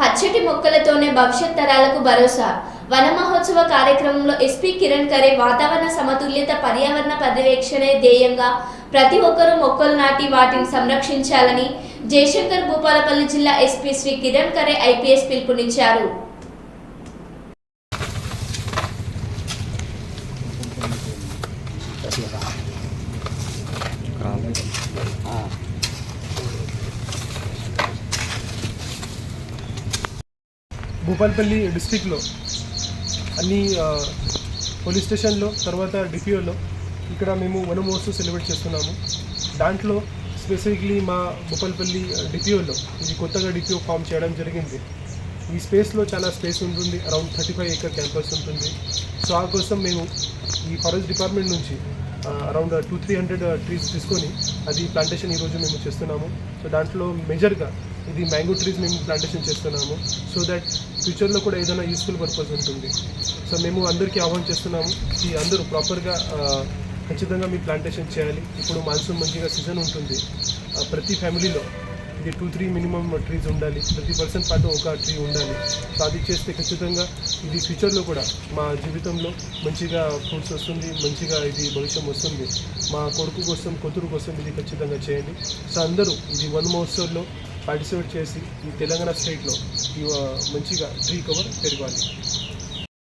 పచ్చటి మొక్కలతోనే భవిష్యత్ తరాలకు భరోసా. వన మహోత్సవ కార్యక్రమంలో ఎస్పీ కిరణ్ ఖరే వాతావరణ సమతుల్యత పర్యావరణ పర్యవేక్షణే ధ్యేయంగా ప్రతి ఒక్కరూ మొక్కలు నాటి వాటిని సంరక్షించాలని జయశంకర్ భూపాలపల్లి జిల్లా ఎస్పీ శ్రీ కిరణ్ ఖరే ఐపీఎస్ పిలుపునిచ్చారు. భూపాల్పల్లి డిస్టిక్లో అన్ని పోలీస్ స్టేషన్లో తర్వాత డిపిఓలో ఇక్కడ మేము వనమోత్సవం సెలబ్రేట్ చేస్తున్నాము. దాంట్లో స్పెసిఫిక్లీ మా భూపాల్పల్లి డిపిఓలో ఇది కొత్తగా డిపిఓ ఫామ్ చేయడం జరిగింది. ఈ స్పేస్లో చాలా స్పేస్ ఉంటుంది around thirty five acre campus ఉంటుంది. సో ఆ కోసం మేము ఈ ఫారెస్ట్ డిపార్ట్మెంట్ నుంచి around two three hundred trees తీసుకొని అది ప్లాంటేషన్ ఈరోజు మేము చేస్తున్నాము. సో దాంట్లో మేజర్గా ఇది మ్యాంగో ట్రీస్ మేము ప్లాంటేషన్ చేస్తున్నాము. సో దట్ ఫ్యూచర్లో కూడా ఏదైనా యూస్ఫుల్ పర్పస్ ఉంటుంది. సో మేము అందరికీ ఆహ్వానం చేస్తున్నాము. ఈ అందరూ ప్రాపర్గా ఖచ్చితంగా మీ ప్లాంటేషన్ చేయాలి. ఇప్పుడు మాన్సూన్ మంచిగా సీజన్ ఉంటుంది. ప్రతి ఫ్యామిలీలో ఇది టూ త్రీ మినిమం ట్రీస్ ఉండాలి. ప్రతి పర్సన్ పాటు ఒక ట్రీ ఉండాలి. సో అది చేస్తే ఖచ్చితంగా ఇది ఫ్యూచర్లో కూడా మా జీవితంలో మంచిగా ఫ్రూట్స్ వస్తుంది మంచిగా ఇది భవిష్యం వస్తుంది. మా కొడుకు కోసం కూతురు కోసం ఇది ఖచ్చితంగా చేయండి. సో అందరూ ఇది వన్ మహోత్సవ్లో పార్టిసిపేట్ చేసి ఈ తెలంగాణ స్టేట్లో ఈ మంచిగా ట్రీ కవర్ పెరగాలి.